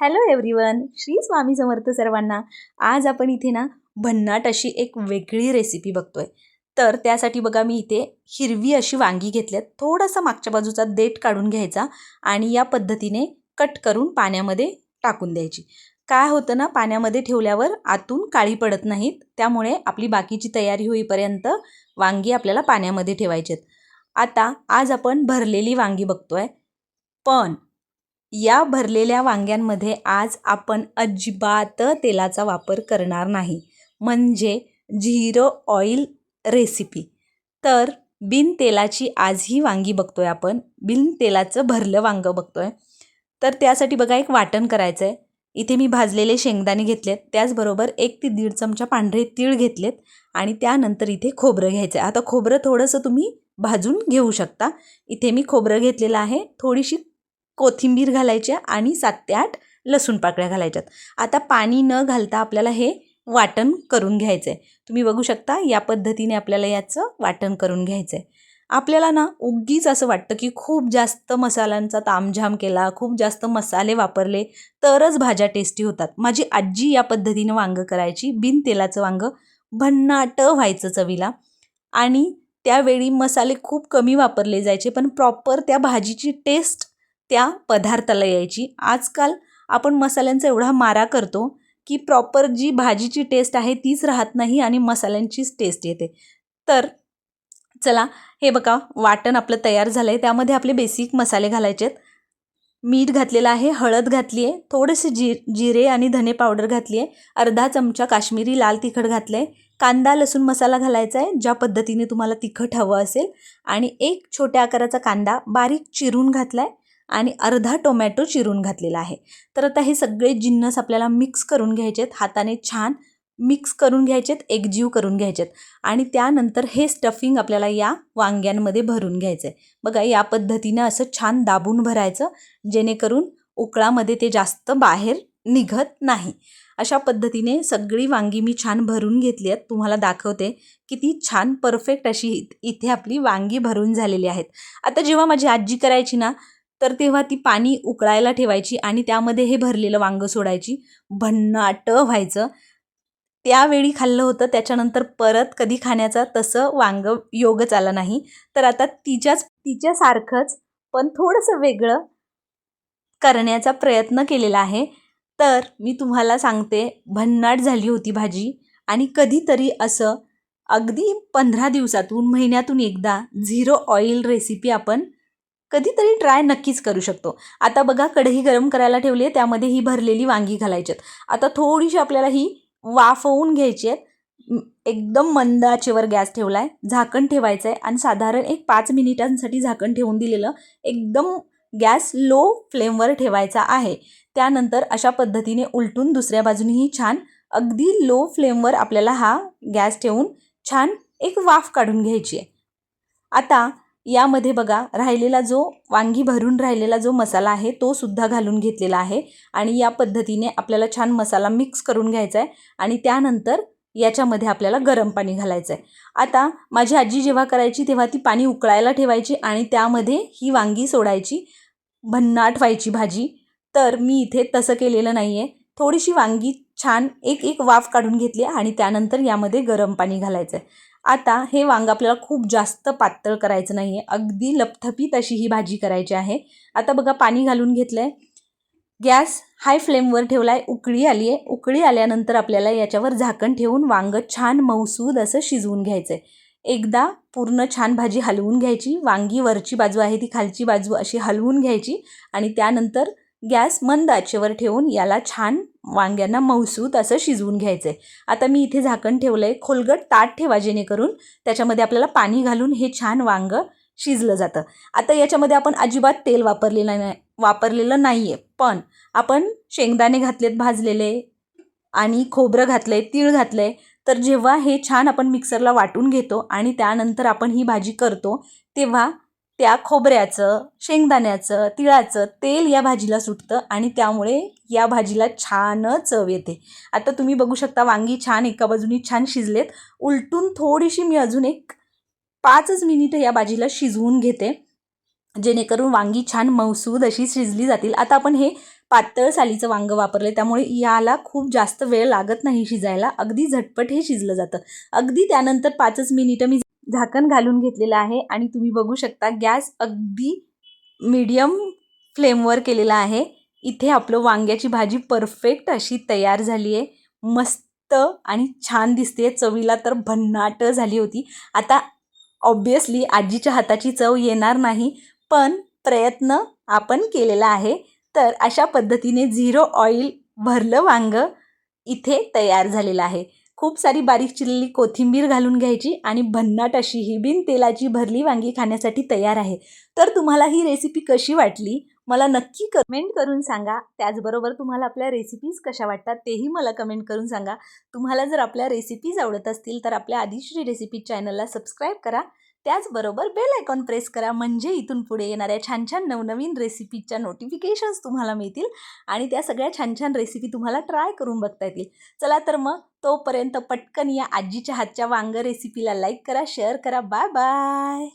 Hello everyone Shri Swami Samarth सर्वांना. आज आपण इथे ना भन्नाट अशी एक वेगळी रेसिपी बघतोय. तर त्यासाठी बघा मी इथे हिरवी अशी वांगी घेतल्यात. थोडासा मागच्या बाजूचा देठ काढून घ्यायचा आणि या पद्धतीने कट करून पाण्यामध्ये टाकून द्यायची. काय होतं ना पाण्यामध्ये ठेवल्यावर आतून काळी पडत नाहीत. त्यामुळे आपली बाकीची तयारी होईपर्यंत वांगी आपल्याला पाण्यामध्ये ठेवायची आहेत आता आज आपण भरलेली वांगी बघतोय. पण या भरलेल्या वांग्यांमध्ये आज आपण अजिबात तेलाचा वापर करणार नाही. म्हणजे झिरो ऑइल रेसिपी. तर बिन तेलाची आज ही वांगी बघतोय आपण. बिन तेलाचं भरलं वांगं बघतोय. तर त्यासाठी बघा एक वाटण करायचं आहे इथे मी भाजलेले शेंगदाणे घेतलेत. त्याचबरोबर एक ते दीड चमचा पांढरे तीळ घेतलेत. आणि त्यानंतर इथे खोबरं घ्यायचं आहे आता खोबरं थोडंसं तुम्ही भाजून घेऊ शकता. इथे मी खोबरं घेतलेलं आहे. थोडीशी कोथिंबीर घालायच्या आणि सात ते आठ लसूण पाकळ्या घालायच्यात. आता पाणी न घालता आपल्याला हे वाटण करून घ्यायचं आहे तुम्ही बघू शकता या पद्धतीने आपल्याला याचं वाटण करून घ्यायचं आहे आपल्याला ना उगीच असं वाटतं की खूप जास्त मसाल्यांचा तामझाम केला खूप जास्त मसाले वापरले तरच भाज्या टेस्टी होतात. माझी आजी या पद्धतीने वांगं करायची बिन तेलाचं वांगं भन्नाट व्हायचं चवीला. आणि त्यावेळी मसाले खूप कमी वापरले जायचे पण प्रॉपर त्या भाजीची टेस्ट त्या पदार्थाला यायची. आजकाल आपण मसाल्यांचा एवढा मारा करतो की प्रॉपर जी भाजीची टेस्ट आहे तीच राहत नाही आणि मसाल्यांचीच टेस्ट येते. तर चला हे बघा वाटण आपलं तयार झालं आहे त्यामध्ये आपले बेसिक मसाले घालायचे आहेत. मीठ घातलेलं आहे हळद घातली आहे थोडेसे जी जिरे आणि धने पावडर घातली आहे अर्धा चमचा काश्मीरी लाल तिखट घातलं आहे कांदा लसूण मसाला घालायचा आहे ज्या पद्धतीने तुम्हाला तिखट हवं असेल आणि एक छोट्या आकाराचा कांदा बारीक चिरून घातला आहे आणि अर्धा टोमॅटो चिरून घातलेला आहे. तर आता हे सगळे जिन्नस आपल्याला मिक्स करून घ्यायचेत. हाताने छान मिक्स करून घ्यायचेत एकजीव करून घ्यायचेत. आणि त्यानंतर हे स्टफिंग आपल्याला या वांग्यांमध्ये भरून घ्यायचं आहे बघा या पद्धतीनं असं छान दाबून भरायचं जेणेकरून उकळामध्ये ते जास्त बाहेर निघत नाही. अशा पद्धतीने सगळी वांगी मी छान भरून घेतली आहेत. तुम्हाला दाखवते किती छान परफेक्ट अशी इथे आपली वांगी भरून झालेली आहेत. आता जेव्हा माझी आजी करायची ना तर तेव्हा ती पाणी उकळायला ठेवायची आणि त्यामध्ये हे भरलेलं वांगं सोडायची. भन्नाट व्हायचं. त्यावेळी खाल्लं होतं. त्याच्यानंतर परत कधी खाण्याचा तसं वांगं योगच आला नाही. तर आता तिच्याच तिच्यासारखंच पण थोडंसं वेगळं करण्याचा प्रयत्न केलेला आहे. तर मी तुम्हाला सांगते भन्नाट झाली होती भाजी आणि कधीतरी असं अगदी पंधरा दिवसातून महिन्यातून एकदा झिरो ऑइल रेसिपी आपण कधीतरी ट्राय नक्कीच करू शकतो. आता बघा कढई गरम करायला ठेवली आहे त्यामध्ये ही भरलेली वांगी घालायची आहेत. आता थोडीशी आपल्याला ही वाफवून घ्यायची आहेत. एकदम मंद आचेवर गॅस ठेवला आहे झाकण ठेवायचं आहे आणि साधारण एक पाच मिनिटांसाठी झाकण ठेवून दिलेलं एकदम गॅस लो फ्लेमवर ठेवायचा आहे. त्यानंतर अशा पद्धतीने उलटून दुसऱ्या बाजूनेही छान अगदी लो फ्लेमवर आपल्याला हा गॅस ठेवून छान एक वाफ काढून घ्यायची आहे. आता यामध्ये बघा राहिलेला जो वांगी भरून राहिलेला जो मसाला आहे तो सुद्धा घालून घेतलेला आहे आणि या पद्धतीने आपल्याला छान मसाला मिक्स करून घ्यायचा आहे आणि त्यानंतर याच्यामध्ये आपल्याला गरम पाणी घालायचं आहे आता माझी आजी जेव्हा करायची तेव्हा ती पाणी उकळायला ठेवायची आणि त्यामध्ये ही वांगी सोडायची भन्नाट व्हायची भाजी. तर मी इथे तसं केलेलं नाही आहे थोडीशी वांगी छान एक एक वाफ काढून घेतली आणि त्यानंतर यामध्ये गरम पाणी घालायचं आहे आता हे वांग आपल्याला खूप जास्त पातळ करायचं नाही आहे अगदी लपथपीत अशी ही भाजी करायची आहे. आता बघा पाणी घालून घेतलं आहे गॅस हाय फ्लेमवर ठेवला आहे उकळी आली आहे उकळी आल्यानंतर आपल्याला याच्यावर झाकण ठेवून वांग छान मौसूद असं शिजवून घ्यायचं आहे एकदा पूर्ण छान भाजी हलवून घ्यायची. वांगी वरची बाजू आहे ती खालची बाजू अशी हलवून घ्यायची आणि त्यानंतर गॅस मंद आचेवर ठेवून याला छान वांग्यांना मौसूत असं शिजवून घ्यायचं आहे आता मी इथे झाकण ठेवलं आहे खोलगट ताट ठेवा जेणेकरून त्याच्यामध्ये आपल्याला पाणी घालून हे छान वांगं शिजलं जातं. आता याच्यामध्ये आपण अजिबात तेल वापरलेलं नाही वापरलेलं नाही आहे पण आपण शेंगदाणे घातलेत भाजलेले आणि खोबरं घातलं आहे तीळ घातलं आहे तर जेव्हा हे छान आपण मिक्सरला वाटून घेतो आणि त्यानंतर आपण ही भाजी करतो तेव्हा त्या खोबऱ्याचं शेंगदाण्याचं तिळाचं तेल या भाजीला सुटतं आणि त्यामुळे या भाजीला छान चव येते. आता तुम्ही बघू शकता वांगी छान एका बाजूनी छान शिजलेत. उलटून थोडीशी मी अजून एक पाचच मिनिटं या भाजीला शिजवून घेते. जेणेकरून वांगी छान मौसूद अशी शिजली जातील. आता आपण हे पातळ सालीचं वांगं वापरलं त्यामुळे याला खूप जास्त वेळ लागत नाही शिजायला. अगदी झटपट हे शिजलं जातं. अगदी त्यानंतर पाचच मिनिटं मी झाकण घालून घेतलेलं आहे आणि तुम्ही बघू शकता गॅस अगदी मीडियम फ्लेमवर केलेला आहे. इथे आपलं वांग्याची भाजी परफेक्ट अशी तयार झाली आहे. मस्त आणि छान दिसते. चवीला तर भन्नाट झाली होती. आता ऑब्वियसली आजीच्या हाताची चव येणार नाही पण प्रयत्न आपण केलेला आहे. तर अशा पद्धतीने झिरो ऑइल भरलं वांगं इथे तयार झालेलं आहे. खूप सारी बारीक चिरलेली कोथिंबीर घालून घ्यायची आणि भन्नाट अशी ही बिन तेलाची भरली वांगी खाण्यासाठी तयार आहे. तर तुम्हाला ही रेसिपी कशी वाटली? मला नक्की कमेंट करून सांगा. त्याचबरोबर तुम्हाला आपल्या रेसिपीज कशा वाटतात तेही मला कमेंट करून सांगा. तुम्हाला जर आपल्या रेसिपीज आवडत असतील तर आपल्या आदिश्री रेसिपी चॅनलला सबस्क्राईब करा. त्याचबरोबर बेल आयकॉन प्रेस करा. म्हणजे इथून पुढे येणाऱ्या छान छान नवनवीन रेसिपीच्या नोटिफिकेशन्स तुम्हाला मिळतील आणि त्या सगळ्या छान छान रेसिपी तुम्हाला ट्राय करून बघता येतील. चला तर मग तोपर्यंत पटकन या आजीच्या हातच्या वांग रेसिपीला लाईक करा शेअर करा. Bye bye